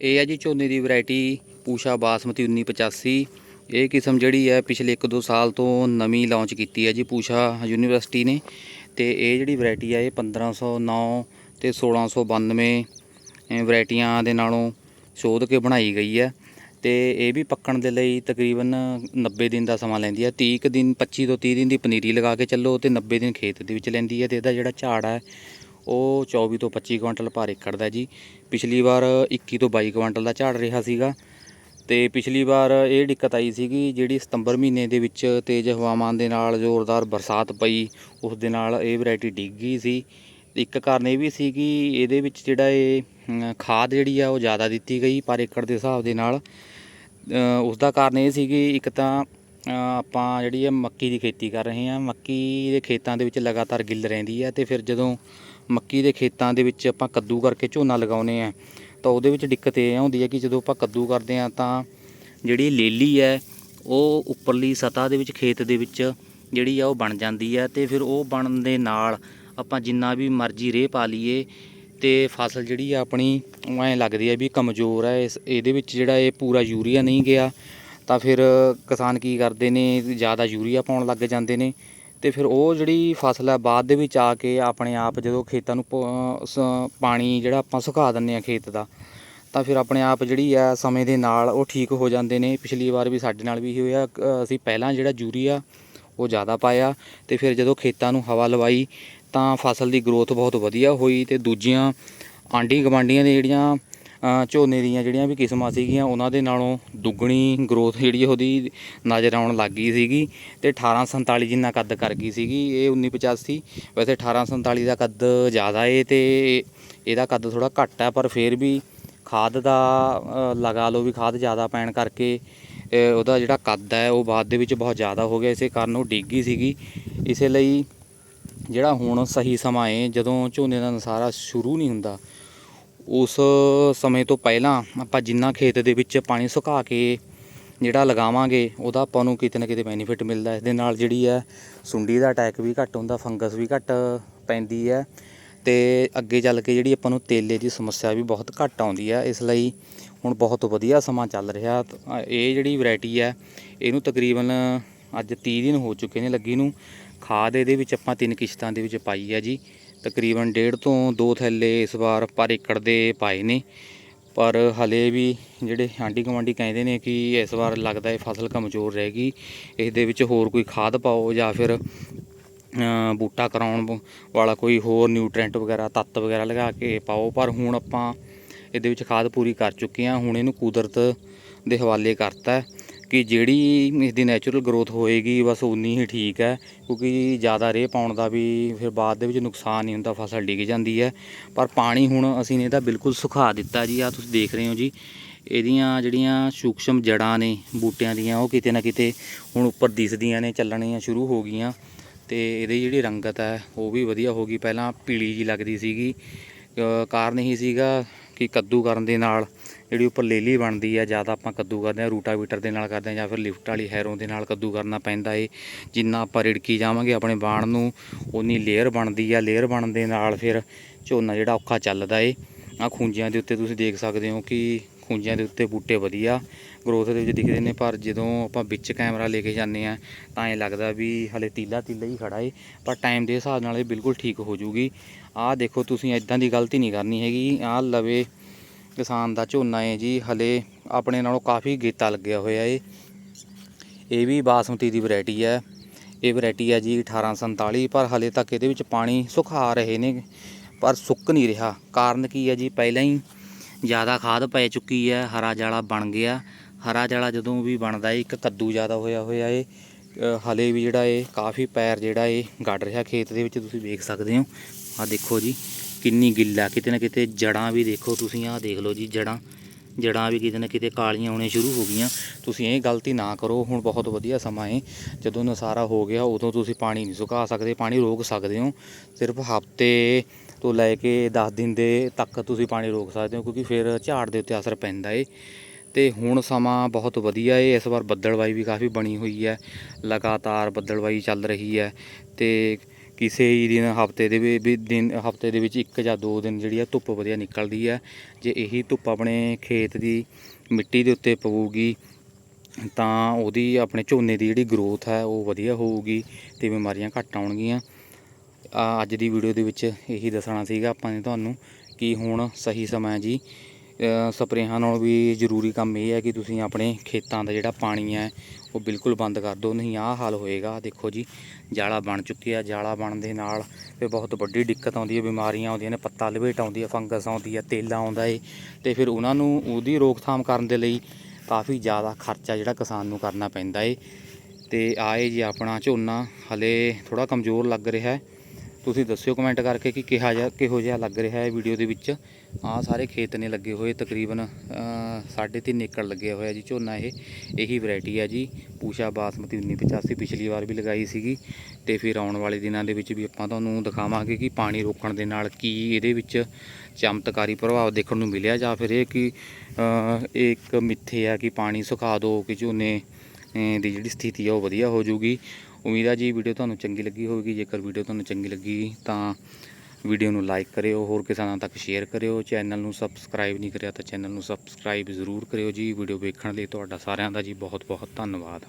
ਇਹ ਹੈ ਜੀ ਝੋਨੇ ਦੀ ਵੈਰਾਈਟੀ ਪੂਸ਼ਾ ਬਾਸਮਤੀ 1985 ਇਹ ਕਿਸਮ ਜਿਹੜੀ ਹੈ ਪਿਛਲੇ 1-2 ਸਾਲ ਤੋਂ ਨਵੀਂ ਲਾਂਚ ਕੀਤੀ ਹੈ ਜੀ ਪੂਸ਼ਾ ਯੂਨੀਵਰਸਿਟੀ ਨੇ। ਤੇ ਇਹ ਜਿਹੜੀ ਵੈਰਾਈਟੀ ਹੈ ਇਹ 1509 ਤੇ 1692 ਵੈਰਾਈਟੀਆਂ ਦੇ ਨਾਲੋਂ ਸ਼ੋਧ ਕੇ ਬਣਾਈ ਗਈ ਹੈ ਤੇ ਇਹ ਵੀ ਪੱਕਣ ਦੇ ਲਈ ਤਕਰੀਬਨ 90 ਦਿਨ ਦਾ ਸਮਾਂ ਲੈਂਦੀ ਹੈ 30 ਕੁ ਦਿਨ 25 ਤੋਂ 30 ਦਿਨ ਦੀ ਪਨੀਰੀ ਲਗਾ ਕੇ ਚੱਲੋ ਤੇ 90 ਦਿਨ ਖੇਤ ਦੇ ਵਿੱਚ ਲੈਂਦੀ ਹੈ ਤੇ ਇਹਦਾ ਜਿਹੜਾ ਝਾੜ ਹੈ ਉਹ 24 ਤੋਂ 25 ਕੁਇੰਟਲ ਪਰ ਏਕੜ ਦਾ ਜੀ। ਪਿਛਲੀ ਵਾਰ 21 ਤੋਂ 22 ਕੁਇੰਟਲ ਦਾ ਝਾੜ ਰਿਹਾ ਸੀਗਾ ਤੇ ਪਿਛਲੀ ਵਾਰ ਇਹ ਦਿੱਕਤ ਆਈ ਸੀਗੀ ਜਿਹੜੀ ਸਤੰਬਰ ਮਹੀਨੇ ਦੇ ਵਿੱਚ ਤੇਜ਼ ਹਵਾਮਾਨ ਦੇ ਨਾਲ ਜ਼ੋਰਦਾਰ ਬਰਸਾਤ ਪਈ ਉਸ ਦੇ ਨਾਲ ਇਹ ਵੈਰਾਈਟੀ ਡਿੱਗ ਗਈ ਸੀ। ਇੱਕ ਕਾਰਨ ਇਹ ਵੀ ਸੀ ਕਿ ਇਹਦੇ ਵਿੱਚ ਜਿਹੜਾ ਇਹ ਖਾਦ ਜਿਹੜੀ ਆ ਉਹ ਜ਼ਿਆਦਾ ਦਿੱਤੀ ਗਈ ਪਰ ਏਕੜ ਦੇ ਹਿਸਾਬ ਦੇ ਨਾਲ। ਅ, ਉਸ ਦਾ ਕਾਰਨ ਇਹ ਸੀ ਕਿ ਇੱਕ ਤਾਂ ਆਪਾਂ ਜਿਹੜੀ ਹੈ ਮੱਕੀ ਦੀ ਖੇਤੀ ਕਰ ਰਹੇ ਹਾਂ। ਮੱਕੀ ਦੇ ਖੇਤਾਂ ਦੇ ਵਿੱਚ ਲਗਾਤਾਰ ਗਿੱਲ ਰਹਿੰਦੀ ਹੈ ਤੇ ਫਿਰ ਜਦੋਂ ਮੱਕੀ ਦੇ ਖੇਤਾਂ ਦੇ ਵਿੱਚ ਆਪਾਂ ਕੱਦੂ ਕਰਕੇ ਝੋਨਾ ਲਗਾਉਨੇ ਆ ਤਾਂ ਉਹਦੇ ਵਿੱਚ ਦਿੱਕਤ ਇਹ ਆਉਂਦੀ ਹੈ ਕਿ ਜਦੋਂ ਆਪਾਂ ਕੱਦੂ ਕਰਦੇ ਆ ਤਾਂ ਜਿਹੜੀ ਲੇਲੀ ਹੈ, ਉਹ ਉੱਪਰਲੀ ਸਤ੍ਹਾ ਦੇ ਵਿੱਚ, ਖੇਤ ਦੇ ਵਿੱਚ ਜਿਹੜੀ ਆ ਉਹ ਬਣ ਜਾਂਦੀ ਹੈ ਤੇ ਫਿਰ ਉਹ ਬਣਨ ਦੇ ਨਾਲ ਆਪਾਂ ਜਿੰਨਾ ਵੀ ਮਰਜ਼ੀ ਰੇਹ ਪਾ ਲਈਏ ਤੇ ਫਸਲ ਜਿਹੜੀ ਆ ਆਪਣੀ ਉਹ ਐਂ ਲੱਗਦੀ ਹੈ ਵੀ ਕਮਜ਼ੋਰ ਹੈ, ਇਸ ਇਹਦੇ ਵਿੱਚ ਜਿਹੜਾ ਇਹ ਪੂਰਾ ਯੂਰੀਆ ਨਹੀਂ ਗਿਆ ਤਾਂ ਫਿਰ ਕਿਸਾਨ ਕੀ ਕਰਦੇ ਨੇ, ਜ਼ਿਆਦਾ ਯੂਰੀਆ ਪਾਉਣ ਲੱਗ ਜਾਂਦੇ ਨੇ ਅਤੇ ਫਿਰ ਉਹ ਜਿਹੜੀ ਫਸਲ ਹੈ ਬਾਅਦ ਦੇ ਵਿੱਚ ਆ ਕੇ ਆਪਣੇ ਆਪ ਜਦੋਂ ਖੇਤਾਂ ਨੂੰ ਪ- ਪਾਣੀ ਜਿਹੜਾ ਆਪਾਂ ਸੁਕਾ ਦਿੰਦੇ ਹਾਂ ਖੇਤ ਦਾ, ਤਾਂ ਫਿਰ ਆਪਣੇ ਆਪ ਜਿਹੜੀ ਆ ਸਮੇਂ ਦੇ ਨਾਲ ਉਹ ਠੀਕ ਹੋ ਜਾਂਦੇ ਨੇ। ਪਿਛਲੀ ਵਾਰ ਵੀ ਸਾਡੇ ਨਾਲ ਵੀ ਇਹੀ ਹੋਇਆ ਅਸੀਂ ਪਹਿਲਾਂ ਜਿਹੜਾ ਯੂਰੀਆ ਉਹ ਜ਼ਿਆਦਾ ਪਾਇਆ ਅਤੇ ਫਿਰ ਜਦੋਂ ਖੇਤਾਂ ਨੂੰ ਹਵਾ ਲਵਾਈ, ਤਾਂ ਫਸਲ ਦੀ ਗਰੋਥ ਬਹੁਤ ਵਧੀਆ ਹੋਈ ਅਤੇ ਦੂਜੀਆਂ ਆਂਢੀ ਗਵਾਂਡੀਆਂ ਦੇ ਜਿਹੜੀਆਂ ਝੋਨੇ ਦੀਆਂ ਜਿਹੜੀਆਂ ਵੀ ਕਿਸਮਾਂ ਸੀਗੀਆਂ, ਉਹਨਾਂ ਦੇ ਨਾਲੋਂ ਦੁੱਗਣੀ ਗਰੋਥ ਜਿਹੜੀ ਉਹਦੀ ਨਜ਼ਰ ਆਉਣ ਲੱਗ ਗਈ ਸੀਗੀ ਤੇ 1847 ਜਿੰਨਾ ਕੱਦ ਕਰ ਗਈ ਸੀਗੀ, ਇਹ 1985 ਵੈਸੇ 1847 ਦਾ ਕੱਦ ਜ਼ਿਆਦਾ ਏ ਤੇ ਇਹਦਾ ਕੱਦ ਥੋੜਾ ਘੱਟ ਹੈ ਪਰ ਫਿਰ ਵੀ ਖਾਦ ਦਾ ਲਗਾ ਲਓ ਵੀ ਖਾਦ ਜ਼ਿਆਦਾ ਪੈਣ ਕਰਕੇ ਉਹਦਾ ਜਿਹੜਾ ਕੱਦ ਹੈ ਉਹ ਬਾਅਦ ਦੇ ਵਿੱਚ ਬਹੁਤ ਜ਼ਿਆਦਾ ਹੋ ਗਿਆ। ਇਸੇ ਕਾਰਨ ਉਹ ਡਿੱਗ ਗਈ ਸੀਗੀ। ਇਸੇ ਲਈ ਜਿਹੜਾ ਹੁਣ ਸਹੀ ਸਮਾਂ ਹੈ ਜਦੋਂ ਝੋਨੇ ਦਾ ਨਸਾਰਾ ਸ਼ੁਰੂ ਨਹੀਂ ਹੁੰਦਾ ਉਸ ਸਮੇਂ ਤੋਂ ਪਹਿਲਾਂ ਆਪਾਂ ਜਿੰਨਾ ਖੇਤ ਦੇ ਵਿੱਚ ਪਾਣੀ ਸੁਕਾ ਕੇ ਜਿਹੜਾ ਲਗਾਵਾਂਗੇ, ਉਹਦਾ ਆਪਾਂ ਨੂੰ ਕਿਤੇ ਨਾ ਕਿਤੇ ਬੈਨੀਫਿਟ ਮਿਲਦਾ ਇਸ ਦੇ ਨਾਲ ਜਿਹੜੀ ਹੈ, ਸੁੰਡੀ ਦਾ ਅਟੈਕ ਵੀ ਘੱਟ ਹੁੰਦਾ ਫੰਗਸ ਵੀ ਘੱਟ ਪੈਂਦੀ ਹੈ ਤੇ ਅੱਗੇ ਚੱਲ ਕੇ ਜਿਹੜੀ ਆਪਾਂ ਨੂੰ ਤੇਲੇ ਦੀ ਸਮੱਸਿਆ ਵੀ ਬਹੁਤ ਘੱਟ ਆਉਂਦੀ ਹੈ। ਇਸ ਲਈ ਹੁਣ ਬਹੁਤ ਵਧੀਆ ਸਮਾਂ ਚੱਲ ਰਿਹਾ। ਇਹ ਜਿਹੜੀ ਵੈਰਾਈਟੀ ਹੈ, ਇਹਨੂੰ ਤਕਰੀਬਨ ਅੱਜ 30 ਦਿਨ ਹੋ ਚੁੱਕੇ ਨੇ ਲੱਗੀ ਨੂੰ। ਖਾਦ ਇਹਦੇ ਵਿੱਚ ਆਪਾਂ ਤਿੰਨ ਕਿਸ਼ਤਾਂ ਦੇ ਵਿੱਚ ਪਾਈ ਹੈ ਜੀ। ਤਕਰੀਬਨ ਡੇਢ ਤੋਂ 2 ਥੈਲੇ ਇਸ ਵਾਰ ਪਰ ਏਕੜ ਦੇ ਪਾਏ ਨੇ। ਪਰ ਹਲੇ ਵੀ ਜਿਹੜੇ ਆਂਢੀ ਗੁਆਂਢੀ ਕਹਿੰਦੇ ਨੇ ਕਿ ਇਸ ਵਾਰ ਲੱਗਦਾ ਇਹ ਫਸਲ ਕਮਜ਼ੋਰ ਰਹੇਗੀ ਇਸ ਦੇ ਵਿੱਚ ਹੋਰ ਕੋਈ ਖਾਦ ਪਾਓ ਜਾਂ ਫਿਰ ਬੂਟਾ ਕਰਾਉਣ ਵਾਲਾ ਕੋਈ ਹੋਰ ਨਿਊਟ੍ਰੈਂਟ ਵਗੈਰਾ, ਤੱਤ ਵਗੈਰਾ ਲਗਾ ਕੇ ਪਾਓ। ਪਰ ਹੁਣ ਆਪਾਂ ਇਹਦੇ ਵਿੱਚ ਖਾਦ ਪੂਰੀ ਕਰ ਚੁੱਕੇ ਹਾਂ। ਹੁਣ ਇਹਨੂੰ ਕੁਦਰਤ ਦੇ ਹਵਾਲੇ ਕਰਤਾ ਹੈ ਕਿ ਜਿਹੜੀ ਇਸ ਦੀ ਨੈਚੁਰਲ ਗਰੋਥ ਹੋਏਗੀ ਬਸ ਉਨੀ ਹੀ ਠੀਕ ਹੈ, ਕਿਉਂਕਿ ਜ਼ਿਆਦਾ ਰੇਹ ਪਾਉਣ ਦਾ ਵੀ ਫਿਰ ਬਾਅਦ ਦੇ ਵਿੱਚ ਨੁਕਸਾਨ ਨਹੀਂ ਹੁੰਦਾ, ਫਸਲ ਡਿੱਗ ਜਾਂਦੀ ਹੈ। ਪਰ ਪਾਣੀ ਹੁਣ ਅਸੀਂ ਨੇ ਇਹਦਾ ਬਿਲਕੁਲ ਸੁਖਾ ਦਿੱਤਾ ਜੀ ਆ ਤੁਸੀਂ ਦੇਖ ਰਹੇ ਹੋ ਜੀ। ਇਹਦੀਆਂ ਜਿਹੜੀਆਂ ਸੂਖਸ਼ਮ ਜੜਾਂ ਨੇ, ਬੂਟਿਆਂ ਦੀਆਂ, ਉਹ ਕਿਤੇ ਨਾ ਕਿਤੇ ਹੁਣ ਉੱਪਰ ਦਿਸਦੀਆਂ ਨੇ, ਚੱਲਣੀਆਂ ਸ਼ੁਰੂ ਹੋ ਗਈਆਂ। ਤੇ ਇਹਦੀ ਜਿਹੜੀ ਰੰਗਤ ਹੈ, ਉਹ ਵੀ ਵਧੀਆ ਹੋ ਗਈ। ਪਹਿਲਾਂ ਪੀਲੀ ਜੀ ਲੱਗਦੀ ਸੀਗੀ ਕਾਰਨ ਹੀ ਸੀਗਾ ਕਿ ਕੱਦੂ ਕਰਨ ਦੇ ਨਾਲ ਜਿਹੜੀ ਉੱਪਰ ਲੇਲੀ ਬਣਦੀ ਹੈ ਜ਼ਿਆਦਾ ਆਪਾਂ ਕੱਦੂ ਕਰਦੇ ਹਾਂ, ਰੂਟਾਵੀਟਰ ਦੇ ਨਾਲ ਕਰਦੇ ਹਾਂ ਜਾਂ ਫਿਰ ਲਿਫਟ ਵਾਲੀ ਹੈਰੋਂ ਦੇ ਨਾਲ ਕੱਦੂ ਕਰਨਾ ਪੈਂਦਾ ਏ। ਜਿੰਨਾ ਆਪਾਂ ਰਿੜਕੀ ਜਾਵਾਂਗੇ ਆਪਣੇ ਬਾਣ ਨੂੰ ਉਨੀ ਲੇਅਰ ਬਣਦੀ ਆ। ਲੇਅਰ ਬਣਨ ਦੇ ਨਾਲ ਫਿਰ ਝੋਨਾ ਜਿਹੜਾ ਔਖਾ ਚੱਲਦਾ ਏ। ਆ ਖੂੰਜਿਆਂ ਦੇ ਉੱਤੇ ਤੁਸੀਂ ਦੇਖ ਸਕਦੇ ਹੋ ਕਿ ਖੂੰਜਿਆਂ ਦੇ ਉੱਤੇ ਬੂਟੇ ਵਧੀਆ ਗਰੋਥ ਦੇ ਵਿੱਚ ਦਿਖਦੇ ਨੇ, ਪਰ ਜਦੋਂ ਆਪਾਂ ਵਿੱਚ ਕੈਮਰਾ ਲੈ ਕੇ ਜਾਂਦੇ ਆ ਤਾਂ ਇਹ ਲੱਗਦਾ ਵੀ ਹਲੇ ਤੀਲਾ ਤੀਲਾ ਹੀ ਖੜਾ ਏ, ਪਰ ਟਾਈਮ ਦੇ ਹਿਸਾਬ ਨਾਲ ਇਹ ਬਿਲਕੁਲ ਠੀਕ ਹੋ ਜੂਗੀ ਆਹ ਦੇਖੋ ਤੁਸੀਂ ਇਦਾਂ ਦੀ ਗਲਤੀ ਨਹੀਂ ਕਰਨੀ ਹੈਗੀ, ਆਹ ਲਵੇ ਕਿਸਾਨ ਦਾ ਝੋਨਾ ਹੈ ਜੀ, ਹਲੇ ਆਪਣੇ ਨਾਲੋਂ ਕਾਫੀ ਗੇਤਾ ਲੱਗਿਆ ਹੋਇਆ ਏ। ਇਹ ਵੀ ਬਾਸਮਤੀ ਦੀ ਵੈਰਾਈਟੀ ਹੈ, ਇਹ ਵੈਰਾਈਟੀ ਹੈ ਜੀ 1847 ਪਰ ਹਲੇ ਤੱਕ ਇਹਦੇ ਵਿੱਚ ਪਾਣੀ ਸੁਖਾ ਰਹੇ ਨੇ, ਪਰ ਸੁੱਕ ਨਹੀਂ ਰਿਹਾ। ਕਾਰਨ ਕੀ ਹੈ ਜੀ, ਪਹਿਲਾਂ ਹੀ ਜ਼ਿਆਦਾ ਖਾਦ ਪੈ ਚੁੱਕੀ ਹੈ, ਹਰਾ ਜਾਲਾ ਬਣ ਗਿਆ। ਹਰਾ ਜਾਲਾ ਜਦੋਂ ਵੀ ਬਣਦਾ ਏ ਇੱਕ ਕੱਦੂ ਜ਼ਿਆਦਾ ਹੋਇਆ ਹੋਇਆ ਏ। ਹਲੇ ਵੀ ਜਿਹੜਾ ਏ, ਕਾਫੀ ਪੈਰ ਜਿਹੜਾ ਏ, ਗੱਡ ਰਿਹਾ ਖੇਤ ਦੇ ਵਿੱਚ, ਤੁਸੀਂ ਵੇਖ ਸਕਦੇ ਹੋ। ਆ ਦੇਖੋ ਜੀ, ਕਿੰਨੀ ਗਿੱਲਾ ਕਿਤੇ ਨਾ ਕਿਤੇ ਜੜਾਂ ਵੀ ਦੇਖੋ ਤੁਸੀਂ, ਆਹ ਦੇਖ ਲਓ ਜੀ, ਜੜਾਂ। ਜੜਾਂ ਵੀ ਕਿਤੇ ਨਾ ਕਿਤੇ ਕਾਲੀਆਂ ਹੋਣੇ ਸ਼ੁਰੂ ਹੋ ਗਈਆਂ। ਤੁਸੀਂ ਇਹ ਗਲਤੀ ਨਾ ਕਰੋ, ਹੁਣ ਬਹੁਤ ਵਧੀਆ ਸਮਾਂ ਹੈ ਜਦੋਂ ਨਸਾਰਾ ਹੋ ਗਿਆ, ਉਦੋਂ ਤੁਸੀਂ ਪਾਣੀ ਨਹੀਂ ਸੁਕਾ ਸਕਦੇ, ਪਾਣੀ ਰੋਕ ਸਕਦੇ ਹੋ। ਸਿਰਫ ਹਫ਼ਤੇ ਤੋਂ ਲੈ ਕੇ 10 ਦਿਨ ਦੇ ਤੱਕ ਤੁਸੀਂ ਪਾਣੀ ਰੋਕ ਸਕਦੇ ਹੋ, ਕਿਉਂਕਿ ਫਿਰ ਝਾੜ ਦੇ ਉੱਤੇ ਅਸਰ ਪੈਂਦਾ ਏ। ਤੇ ਹੁਣ ਸਮਾਂ ਬਹੁਤ ਵਧੀਆ ਏ, ਇਸ ਵਾਰ ਬੱਦਲਵਾਈ ਵੀ ਕਾਫੀ ਬਣੀ ਹੋਈ ਹੈ, ਲਗਾਤਾਰ ਬੱਦਲਵਾਈ ਚੱਲ ਰਹੀ ਹੈ। ਤੇ ਕਿਸੇ ਹੀ ਦਿਨ ਹਫ਼ਤੇ ਦੇ ਵੀ ਵੀ ਦਿਨ, ਹਫ਼ਤੇ ਦੇ ਵਿੱਚ ਇੱਕ ਜਾਂ ਦੋ ਦਿਨ ਜਿਹੜੀ ਆ ਧੁੱਪ ਵਧੀਆ ਨਿਕਲਦੀ ਹੈ। ਜੇ ਇਹੀ ਧੁੱਪ ਆਪਣੇ ਖੇਤ ਦੀ ਮਿੱਟੀ ਦੇ ਉੱਤੇ ਪਊਗੀ, ਤਾਂ ਉਹਦੀ ਆਪਣੇ ਝੋਨੇ ਦੀ ਜਿਹੜੀ ਗਰੋਥ ਹੈ ਉਹ ਵਧੀਆ ਹੋਊਗੀ ਤੇ ਬਿਮਾਰੀਆਂ ਘੱਟ ਆਉਣਗੀਆਂ। ਆ, ਅੱਜ ਦੀ ਵੀਡੀਓ ਦੇ ਵਿੱਚ ਇਹੀ ਦੱਸਣਾ ਸੀਗਾ ਆਪਾਂ ਨੇ ਤੁਹਾਨੂੰ ਕਿ ਹੁਣ ਸਹੀ ਸਮਾਂ ਜੀ। ਸਪਰੇਹਾਂ ਨਾਲੋਂ ਵੀ ਜ਼ਰੂਰੀ ਕੰਮ ਇਹ ਹੈ ਕਿ ਤੁਸੀਂ ਆਪਣੇ ਖੇਤਾਂ ਦਾ ਜਿਹੜਾ ਪਾਣੀ ਹੈ, ਉਹ ਬਿਲਕੁਲ ਬੰਦ ਕਰ ਦਿਓ। ਨਹੀਂ, ਆਹ ਹਾਲ ਹੋਏਗਾ, ਦੇਖੋ ਜੀ, ਜਾਲਾ ਬਣ ਚੁੱਕਿਆ ਜਾਲਾ ਬਣਨ ਦੇ ਨਾਲ ਫਿਰ ਬਹੁਤ ਵੱਡੀ ਦਿੱਕਤ ਆਉਂਦੀ ਹੈ, ਬਿਮਾਰੀਆਂ ਆਉਂਦੀਆਂ ਨੇ, ਪੱਤਾ ਲਪੇਟ ਆਉਂਦੀ ਹੈ, ਫੰਗਸ ਆਉਂਦੀ ਹੈ, ਤੇਲਾ ਆਉਂਦਾ ਏ। ਤੇ ਫਿਰ ਉਹਨਾਂ ਨੂੰ ਉਹਦੀ ਰੋਕਥਾਮ ਕਰਨ ਦੇ ਲਈ ਕਾਫੀ ਜ਼ਿਆਦਾ ਖਰਚਾ ਜਿਹੜਾ ਕਿਸਾਨ ਨੂੰ ਕਰਨਾ ਪੈਂਦਾ ਏ। ਤੇ ਆਏ ਜੀ ਆਪਣਾ ਝੋਨਾ, ਹਲੇ ਥੋੜਾ ਕਮਜ਼ੋਰ ਲੱਗ ਰਿਹਾ ਹੈ। ਤੁਸੀਂ ਦੱਸਿਓ ਕਮੈਂਟ ਕਰਕੇ ਕਿ ਕਿਹਾ ਜਿਹਾ ਕਿਹੋ ਜਿਹਾ ਲੱਗ ਰਿਹਾ ਹੈ ਵੀਡੀਓ ਦੇ ਵਿੱਚ। ਆਹ ਸਾਰੇ ਖੇਤ ਨੇ ਲੱਗੇ ਹੋਏ ਤਕਰੀਬਨ ਅ, ਸਾਢੇ ਤਿੰਨ ਏਕੜ ਲੱਗਿਆ ਹੋਇਆ ਜੀ ਝੋਨਾ ਇਹ। ਇਹੀ ਵੈਰਾਈਟੀ ਹੈ ਜੀ। ਪੂਸ਼ਾ ਬਾਸਮਤੀ 1985 ਪਿਛਲੀ ਵਾਰ ਵੀ ਲਗਾਈ ਸੀਗੀ। ਤੇ ਫਿਰ ਆਉਣ ਵਾਲੇ ਦਿਨਾਂ ਦੇ ਵਿੱਚ ਵੀ ਆਪਾਂ ਤੁਹਾਨੂੰ ਦਿਖਾਵਾਂਗੇ ਕਿ ਪਾਣੀ ਰੋਕਣ ਦੇ ਨਾਲ ਕੀ ਇਹਦੇ ਵਿੱਚ ਚਮਤਕਾਰੀ ਪ੍ਰਭਾਵ ਦੇਖਣ ਨੂੰ ਮਿਲਿਆ ਜਾਂ ਫਿਰ ਇਹ ਕਿ ਇਹ ਇੱਕ ਮਿੱਥੇ ਆ ਕਿ ਪਾਣੀ ਸੁਖਾ ਦਿਓ ਕਿ ਝੋਨੇ ਦੀ ਜਿਹੜੀ ਸਥਿਤੀ ਆ ਉਹ ਵਧੀਆ ਹੋ ਜਾਊਗੀ। ਉਮੀਦ ਆ ਜੀ ਵੀਡੀਓ ਤੁਹਾਨੂੰ ਚੰਗੀ ਲੱਗੀ ਹੋਵੇਗੀ। ਜੇਕਰ ਵੀਡੀਓ ਤੁਹਾਨੂੰ ਚੰਗੀ ਲੱਗੀ ਤਾਂ ਵੀਡੀਓ ਨੂੰ ਲਾਈਕ ਕਰਿਓ, ਹੋਰ ਕਿਸਾਨਾਂ ਤੱਕ ਸ਼ੇਅਰ ਕਰਿਓ। ਚੈਨਲ ਨੂੰ ਸਬਸਕ੍ਰਾਈਬ ਨਹੀਂ ਕਰਿਆ ਤਾਂ ਚੈਨਲ ਨੂੰ ਸਬਸਕ੍ਰਾਈਬ ਜ਼ਰੂਰ ਕਰਿਓ ਜੀ। ਵੀਡੀਓ ਵੇਖਣ ਲਈ ਤੁਹਾਡਾ ਸਾਰਿਆਂ ਦਾ ਜੀ ਬਹੁਤ ਬਹੁਤ ਧੰਨਵਾਦ।